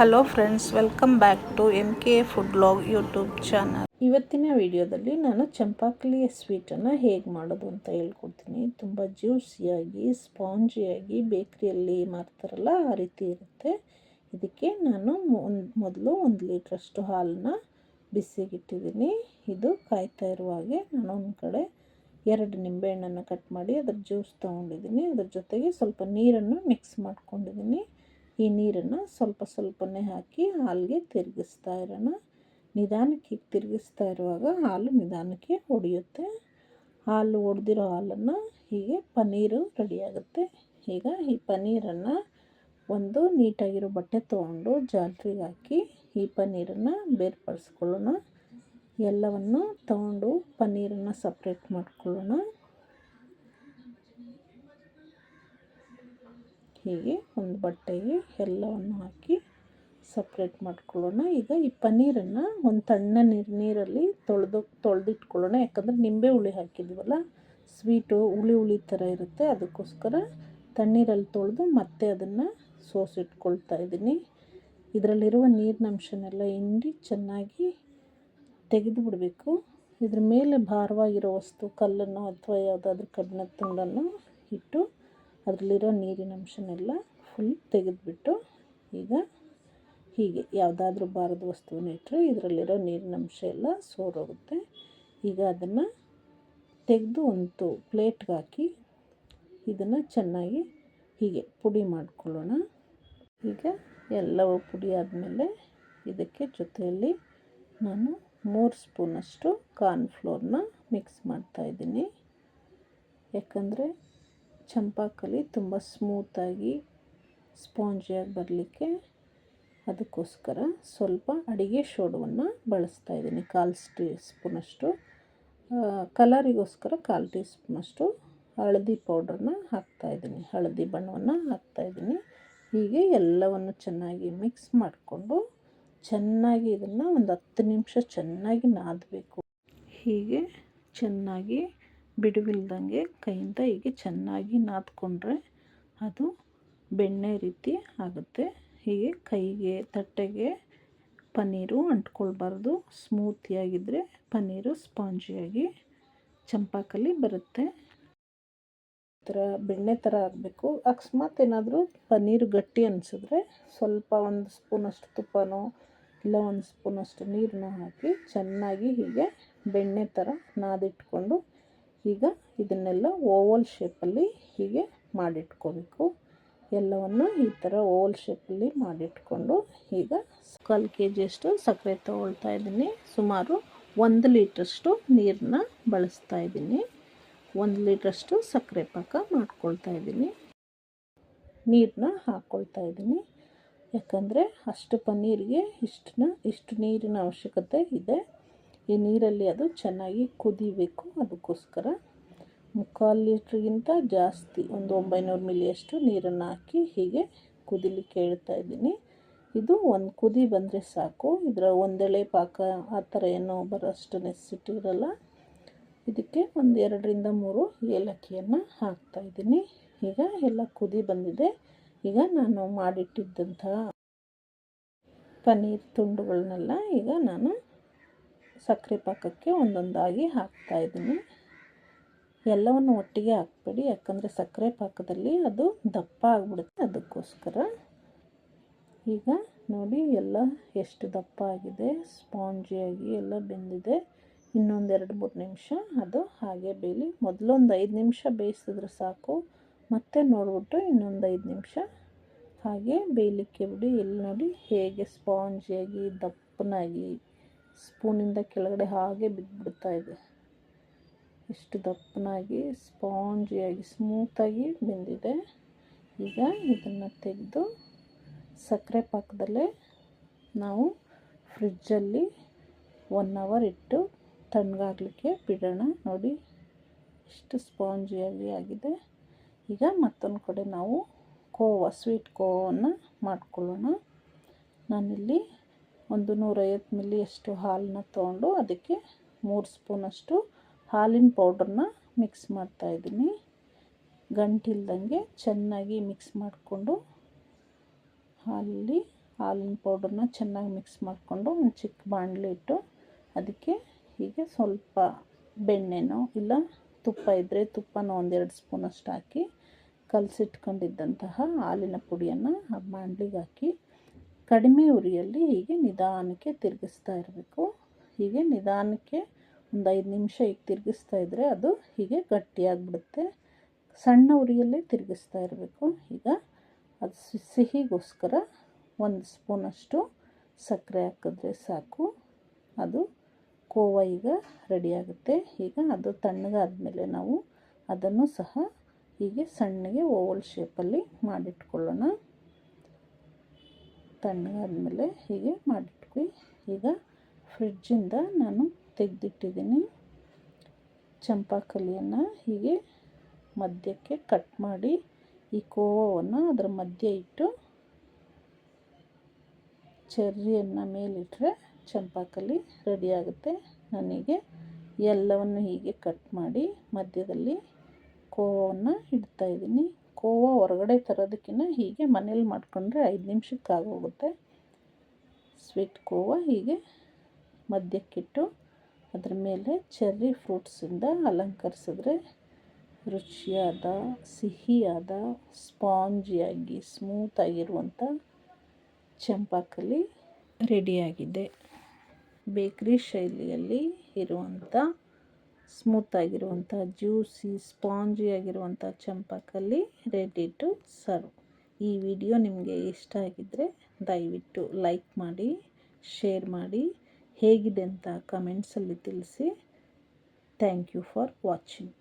Hello friends, welcome back to M K food blog YouTube channel. ಇವತ್ತಿನ ವಿಡಿಯೋದಲ್ಲಿ ನಾನು ಚಂಪಾಕಲಿಯ ಸ್ವೀಟನ್ನು ಹೇಗೆ ಮಾಡೋದು ಅಂತ ಹೇಳ್ಕೊಡ್ತೀನಿ. ತುಂಬ ಜ್ಯೂಸಿಯಾಗಿ, ಸ್ಪಾಂಜಿಯಾಗಿ, ಬೇಕ್ರಿಯಲ್ಲಿ ಮಾಡ್ತಾರಲ್ಲ ಆ ರೀತಿ ಇರುತ್ತೆ. ಇದಕ್ಕೆ ನಾನು ಮೊದಲು ಒಂದು ಲೀಟ್ರಷ್ಟು ಹಾಲನ್ನ ಬಿಸಿಗಿಟ್ಟಿದ್ದೀನಿ. ಇದು ಕಾಯ್ತಾ ಇರುವ ಹಾಗೆ ನಾನು ಒಂದು ಕಡೆ ಎರಡು ನಿಂಬೆಹಣ್ಣನ್ನು ಕಟ್ ಮಾಡಿ ಅದ್ರ ಜ್ಯೂಸ್ ತೊಗೊಂಡಿದ್ದೀನಿ. ಅದ್ರ ಜೊತೆಗೆ ಸ್ವಲ್ಪ ನೀರನ್ನು ಮಿಕ್ಸ್ ಮಾಡ್ಕೊಂಡಿದ್ದೀನಿ. ಈ ನೀರನ್ನು ಸ್ವಲ್ಪ ಸ್ವಲ್ಪನೇ ಹಾಕಿ ಹಾಲಿಗೆ ತಿರುಗಿಸ್ತಾ ಇರೋಣ. ನಿಧಾನಕ್ಕೆ ತಿರುಗಿಸ್ತಾ ಇರುವಾಗ ಹಾಲು ನಿಧಾನಕ್ಕೆ ಒಡೆಯುತ್ತೆ. ಹಾಲು ಒಡೆದಿರೋ ಹಾಲನ್ನು ಹೀಗೆ ಪನ್ನೀರು ರೆಡಿಯಾಗುತ್ತೆ. ಈಗ ಈ ಪನ್ನೀರನ್ನು ಒಂದು ನೀಟಾಗಿರೋ ಬಟ್ಟೆ ತೊಗೊಂಡು ಜಾಲ್ರಿಗೆ ಹಾಕಿ ಈ ಪನ್ನೀರನ್ನು ಬೇರ್ಪಡಿಸ್ಕೊಳ್ಳೋಣ. ಎಲ್ಲವನ್ನು ತಗೊಂಡು ಪನ್ನೀರನ್ನು ಸಪ್ರೇಟ್ ಮಾಡ್ಕೊಳ್ಳೋಣ. ಹೀಗೆ ಒಂದು ಬಟ್ಟೆಗೆ ಎಲ್ಲವನ್ನು ಹಾಕಿ ಸಪ್ರೇಟ್ ಮಾಡ್ಕೊಳ್ಳೋಣ. ಈಗ ಈ ಪನ್ನೀರನ್ನು ಒಂದು ತಣ್ಣ ನೀರು, ನೀರಲ್ಲಿ ತೊಳೆದು, ತೊಳೆದಿಟ್ಕೊಳ್ಳೋಣ. ಯಾಕಂದರೆ ನಿಂಬೆ ಹುಳಿ ಹಾಕಿದ್ವಲ್ಲ ಸ್ವೀಟು ಹುಳಿ ಹುಳಿ ಥರ ಇರುತ್ತೆ. ಅದಕ್ಕೋಸ್ಕರ ತಣ್ಣೀರಲ್ಲಿ ತೊಳೆದು ಮತ್ತೆ ಅದನ್ನು ಸೋಸಿಟ್ಕೊಳ್ತಾ ಇದ್ದೀನಿ. ಇದರಲ್ಲಿರುವ ನೀರಿನಂಶನೆಲ್ಲ ಹಿಂಡಿ ಚೆನ್ನಾಗಿ ತೆಗೆದು ಬಿಡಬೇಕು. ಇದ್ರ ಮೇಲೆ ಭಾರವಾಗಿರೋ ವಸ್ತು, ಕಲ್ಲನ್ನು ಅಥವಾ ಯಾವುದಾದ್ರೂ ಕಬ್ಬಿಣದ ತುಂಡನ್ನು ಇಟ್ಟು ಅದರಲ್ಲಿರೋ ನೀರಿನ ಅಂಶನೆಲ್ಲ ಫುಲ್ ತೆಗೆದುಬಿಟ್ಟು ಈಗ ಹೀಗೆ ಯಾವುದಾದ್ರೂ ಬಾರದ ವಸ್ತುವನ್ನು ಇಟ್ಟರೆ ಇದರಲ್ಲಿರೋ ನೀರಿನ ಅಂಶ ಎಲ್ಲ ಸೋರೋಗುತ್ತೆ. ಈಗ ಅದನ್ನು ತೆಗೆದು ಒಂದು ಪ್ಲೇಟ್ಗೆ ಹಾಕಿ ಇದನ್ನು ಚೆನ್ನಾಗಿ ಹೀಗೆ ಪುಡಿ ಮಾಡ್ಕೊಳ್ಳೋಣ. ಈಗ ಎಲ್ಲವೂ ಪುಡಿ ಆದಮೇಲೆ ಇದಕ್ಕೆ ಜೊತೆಯಲ್ಲಿ ನಾನು ಮೂರು ಸ್ಪೂನಷ್ಟು ಕಾರ್ನ್ಫ್ಲೋರ್ನ ಮಿಕ್ಸ್ ಮಾಡ್ತಾಯಿದ್ದೀನಿ ಯಾಕಂದರೆ ಚಂಪಾಕಲಿ ತುಂಬ ಸ್ಮೂತಾಗಿ ಸ್ಪಾಂಜಿಯಾಗಿ ಬರಲಿಕ್ಕೆ ಅದಕ್ಕೋಸ್ಕರ ಸ್ವಲ್ಪ ಅಡಿಗೆ ಸೋಡವನ್ನು ಬಳಸ್ತಾ ಇದ್ದೀನಿ. ಕಾಲು ಟೀ ಸ್ಪೂನಷ್ಟು ಕಲರಿಗೋಸ್ಕರ ಕಾಲು ಟೀ ಸ್ಪೂನಷ್ಟು ಹಳದಿ ಪೌಡ್ರನ್ನ ಹಾಕ್ತಾಯಿದ್ದೀನಿ ಹಳದಿ ಬಣ್ಣವನ್ನು ಹಾಕ್ತಾಯಿದ್ದೀನಿ ಹೀಗೆ ಎಲ್ಲವನ್ನು ಚೆನ್ನಾಗಿ ಮಿಕ್ಸ್ ಮಾಡಿಕೊಂಡು ಚೆನ್ನಾಗಿ ಇದನ್ನು ಒಂದು ಹತ್ತು ನಿಮಿಷ ಚೆನ್ನಾಗಿ ನಾದಬೇಕು. ಹೀಗೆ ಚೆನ್ನಾಗಿ ಬಿಡುವಿಲ್ದಂಗೆ ಕೈಯಿಂದ ಹೀಗೆ ಚೆನ್ನಾಗಿ ನಾದ್ಕೊಂಡ್ರೆ ಅದು ಬೆಣ್ಣೆ ರೀತಿ ಆಗುತ್ತೆ. ಹೀಗೆ ಕೈಗೆ, ತಟ್ಟೆಗೆ ಪನ್ನೀರು ಅಂಟ್ಕೊಳ್ಬಾರ್ದು. ಸ್ಮೂತಿಯಾಗಿದ್ದರೆ ಪನ್ನೀರು ಸ್ಪಾಂಜಿಯಾಗಿ ಚಂಪಾಕಲಿ ಬರುತ್ತೆ. ಥರ ಬೆಣ್ಣೆ ಥರ ಆಗಬೇಕು. ಅಕಸ್ಮಾತ್ ಏನಾದರೂ ಪನ್ನೀರು ಗಟ್ಟಿ ಅನಿಸಿದ್ರೆ ಸ್ವಲ್ಪ ಒಂದು ಸ್ಪೂನಷ್ಟು ತುಪ್ಪನೋ ಇಲ್ಲ ಒಂದು ಸ್ಪೂನಷ್ಟು ನೀರನ್ನ ಹಾಕಿ ಚೆನ್ನಾಗಿ ಹೀಗೆ ಬೆಣ್ಣೆ ಥರ ನಾದಿಟ್ಕೊಂಡು ಈಗ ಇದನ್ನೆಲ್ಲ ಓವಲ್ ಶೇಪಲ್ಲಿ ಹೀಗೆ ಮಾಡಿಟ್ಕೋಬೇಕು. ಎಲ್ಲವನ್ನು ಈ ಥರ ಓವಲ್ ಶೇಪಲ್ಲಿ ಮಾಡಿಟ್ಕೊಂಡು ಈಗ ಕಾಲು ಕೆ ಜಿಯಷ್ಟು ಸಕ್ಕರೆ ತಗೊಳ್ತಾ ಇದ್ದೀನಿ. ಸುಮಾರು ಒಂದು ಲೀಟ್ರಷ್ಟು ನೀರನ್ನ ಬಳಸ್ತಾ ಇದ್ದೀನಿ. ಒಂದು ಲೀಟ್ರಷ್ಟು ಸಕ್ಕರೆ ಪಾಕ ಮಾಡ್ಕೊಳ್ತಾ ಇದ್ದೀನಿ. ನೀರನ್ನ ಹಾಕ್ಕೊಳ್ತಾ ಇದ್ದೀನಿ. ಯಾಕಂದರೆ ಅಷ್ಟು ಪನ್ನೀರಿಗೆ ಇಷ್ಟನ್ನ, ಇಷ್ಟು ನೀರಿನ ಅವಶ್ಯಕತೆ ಇದೆ. ಈ ನೀರಲ್ಲಿ ಅದು ಚೆನ್ನಾಗಿ ಕುದಿಬೇಕು. ಅದಕ್ಕೋಸ್ಕರ ಮುಕ್ಕಾಲು ಲೀಟ್ರಿಗಿಂತ ಜಾಸ್ತಿ ಒಂದು ಒಂಬೈನೂರು ಮಿಲಿಯಷ್ಟು ನೀರನ್ನು ಹಾಕಿ ಹೀಗೆ ಕುದಿಲಿಕ್ಕೆ ಹೇಳ್ತಾ ಇದ್ದೀನಿ. ಇದು ಒಂದು ಕುದಿ ಬಂದರೆ ಸಾಕು. ಇದರ ಒಂದೆಳೆ ಪಾಕ ಆ ಥರ ಏನೋ ಬರೋಷ್ಟು ನೆಸಿಟಿ ಇರಲ್ಲ ಇದಕ್ಕೆ ಒಂದು ಎರಡರಿಂದ ಮೂರು ಏಲಕ್ಕಿಯನ್ನು ಹಾಕ್ತಾಯಿದ್ದೀನಿ ಈಗ ಎಲ್ಲ ಕುದಿ ಬಂದಿದೆ. ಈಗ ನಾನು ಮಾಡಿಟ್ಟಿದ್ದಂತಹ ಪನ್ನೀರ್ ತುಂಡುಗಳನ್ನೆಲ್ಲ ಈಗ ನಾನು ಸಕ್ಕರೆ ಪಾಕಕ್ಕೆ ಒಂದೊಂದಾಗಿ ಹಾಕ್ತಾ ಇದ್ದೀನಿ. ಎಲ್ಲವನ್ನು ಒಟ್ಟಿಗೆ ಹಾಕ್ಬೇಡಿ, ಯಾಕಂದರೆ ಸಕ್ಕರೆ ಪಾಕದಲ್ಲಿ ಅದು ದಪ್ಪ ಆಗಿಬಿಡುತ್ತೆ. ಅದಕ್ಕೋಸ್ಕರ ಈಗ ನೋಡಿ, ಎಲ್ಲ ಎಷ್ಟು ದಪ್ಪ ಆಗಿದೆ. ಸ್ಪಾಂಜಿಯಾಗಿ ಎಲ್ಲ ಬೆಂದಿದೆ. ಇನ್ನೊಂದು ಎರಡು ಮೂರು ನಿಮಿಷ ಅದು ಹಾಗೆ ಬೇಯಲಿ. ಮೊದಲೊಂದು ಐದು ನಿಮಿಷ ಬೇಯಿಸಿದ್ರೆ ಸಾಕು. ಮತ್ತೆ ನೋಡಿಬಿಟ್ಟು ಇನ್ನೊಂದು ಐದು ನಿಮಿಷ ಹಾಗೆ ಬೇಯಲಿಕ್ಕೆ ಬಿಡಿ. ಇಲ್ಲಿ ನೋಡಿ ಹೇಗೆ ಸ್ಪಾಂಜಿಯಾಗಿ ದಪ್ಪನಾಗಿ ಸ್ಪೂನಿಂದ ಕೆಳಗಡೆ ಹಾಗೆ ಬಿದ್ದುಬಿಡ್ತಾ ಇದೆ. ಇಷ್ಟು ದಪ್ಪನಾಗಿ, ಸ್ಪಾಂಜಿಯಾಗಿ, ಸ್ಮೂತಾಗಿ ಬೆಂದಿದೆ. ಈಗ ಇದನ್ನು ತೆಗೆದು ಸಕ್ಕರೆ ಪಾಕದಲ್ಲೇ ನಾವು ಫ್ರಿಜ್ಜಲ್ಲಿ ಒನ್ ಅವರ್ ಇಟ್ಟು ತಣ್ಣಗಾಗಲಿಕ್ಕೆ ಬಿಡೋಣ. ನೋಡಿ ಇಷ್ಟು ಸ್ಪಾಂಜಿಯಾಗಿ ಆಗಿದೆ. ಈಗ ಮತ್ತೊಂದು ಕಡೆ ನಾವು ಕೋವಾ ಸ್ವೀಟ್ ಕೋವನ್ನು ಮಾಡ್ಕೊಳ್ಳೋಣ. ನಾನಿಲ್ಲಿ ಒಂದು ನೂರೈವತ್ತು ಮಿಲಿಯಷ್ಟು ಹಾಲನ್ನ ತೊಗೊಂಡು ಅದಕ್ಕೆ ಮೂರು ಸ್ಪೂನಷ್ಟು ಹಾಲಿನ ಪೌಡ್ರನ್ನ ಮಿಕ್ಸ್ ಮಾಡ್ತಾಯಿದ್ದೀನಿ ಗಂಟಿಲ್ದಂಗೆ ಚೆನ್ನಾಗಿ ಮಿಕ್ಸ್ ಮಾಡಿಕೊಂಡು ಹಾಲಲ್ಲಿ ಹಾಲಿನ ಪೌಡ್ರನ್ನ ಚೆನ್ನಾಗಿ ಮಿಕ್ಸ್ ಮಾಡಿಕೊಂಡು ಒಂದು ಚಿಕ್ಕ ಬಾಣಲಿ ಇಟ್ಟು ಅದಕ್ಕೆ ಹೀಗೆ ಸ್ವಲ್ಪ ಬೆಣ್ಣೆನೋ ಇಲ್ಲ ತುಪ್ಪ ಇದ್ದರೆ ತುಪ್ಪನ ಒಂದೆರಡು ಸ್ಪೂನಷ್ಟು ಹಾಕಿ ಕಲಸಿಟ್ಕೊಂಡಿದ್ದಂತಹ ಹಾಲಿನ ಪುಡಿಯನ್ನು ಆ ಬಾಣಲಿಗೆ ಹಾಕಿ ಕಡಿಮೆ ಉರಿಯಲ್ಲಿ ಹೀಗೆ ನಿಧಾನಕ್ಕೆ ತಿರುಗಿಸ್ತಾ ಇರಬೇಕು. ಹೀಗೆ ನಿಧಾನಕ್ಕೆ ಒಂದು ಐದು ನಿಮಿಷ ಹೀಗೆ ತಿರುಗಿಸ್ತಾ ಇದ್ದರೆ ಅದು ಹೀಗೆ ಗಟ್ಟಿಯಾಗಿಬಿಡುತ್ತೆ. ಸಣ್ಣ ಉರಿಯಲ್ಲೇ ತಿರುಗಿಸ್ತಾ ಇರಬೇಕು. ಈಗ ಅದು ಸಿಹಿಗೋಸ್ಕರ ಒಂದು ಸ್ಪೂನಷ್ಟು ಸಕ್ಕರೆ ಹಾಕಿದ್ರೆ ಸಾಕು. ಅದು ಕೋವ ಈಗ ರೆಡಿಯಾಗುತ್ತೆ ಈಗ ಅದು ತಣ್ಣಗಾದಮೇಲೆ ನಾವು ಅದನ್ನು ಸಹ ಹೀಗೆ ಸಣ್ಣಗೆ ಓವಲ್ ಶೇಪಲ್ಲಿ ಮಾಡಿಟ್ಕೊಳ್ಳೋಣ. ತಣ್ಣಗಾದಮೇಲೆ ಹೀಗೆ ಮಾಡಿಟ್ಕೊ ಈಗ ಫ್ರಿಡ್ಜಿಂದ ನಾನು ತೆಗೆದಿಟ್ಟಿದ್ದೀನಿ ಚಂಪಾಕಲಿಯನ್ನು ಹೀಗೆ ಮಧ್ಯಕ್ಕೆ ಕಟ್ ಮಾಡಿ ಈ ಕೋವವನ್ನು ಅದರ ಮಧ್ಯೆ ಇಟ್ಟು ಚೆರ್ರಿಯನ್ನು ಮೇಲಿಟ್ಟರೆ ಚಂಪಾಕಲಿ ರೆಡಿಯಾಗುತ್ತೆ ನನಗೆ ಎಲ್ಲವನ್ನು ಹೀಗೆ ಕಟ್ ಮಾಡಿ ಮಧ್ಯದಲ್ಲಿ ಕೋವವನ್ನು ಇಡ್ತಾಯಿದ್ದೀನಿ ಕೋವ ಹೊರಗಡೆ ತರೋದಕ್ಕಿಂತ ಹೀಗೆ ಮನೇಲಿ ಮಾಡ್ಕೊಂಡ್ರೆ ಐದು ನಿಮಿಷಕ್ಕೆ ಆಗೋಗುತ್ತೆ. ಸ್ವೀಟ್ ಕೋವ ಹೀಗೆ ಮಧ್ಯಕ್ಕಿಟ್ಟು ಅದರ ಮೇಲೆ ಚೆರ್ರಿ ಫ್ರೂಟ್ಸಿಂದ ಅಲಂಕರಿಸಿದ್ರೆ ರುಚಿಯಾದ, ಸಿಹಿಯಾದ ಸ್ಪಾಂಜಿಯಾಗಿ ಸ್ಮೂತಾಗಿರುವಂಥ ಚಂಪಾಕಲಿ ರೆಡಿಯಾಗಿದೆ ಬೇಕ್ರಿ ಶೈಲಿಯಲ್ಲಿ ಇರುವಂಥ ಸ್ಮೂತಾಗಿರುವಂಥ ಜ್ಯೂಸಿ, ಸ್ಪಾಂಜಿ ಆಗಿರುವಂಥ ಚಂಪಕಲ್ಲಿ ರೆಡಿ ಟು ಸರ್ವ್ ಈ ವಿಡಿಯೋ ನಿಮಗೆ ಇಷ್ಟ ಆಗಿದ್ದರೆ ದಯವಿಟ್ಟು ಲೈಕ್ ಮಾಡಿ ಶೇರ್ ಮಾಡಿ, ಹೇಗಿದೆ ಅಂತ ಕಮೆಂಟ್ಸಲ್ಲಿ ತಿಳಿಸಿ. Thank you for watching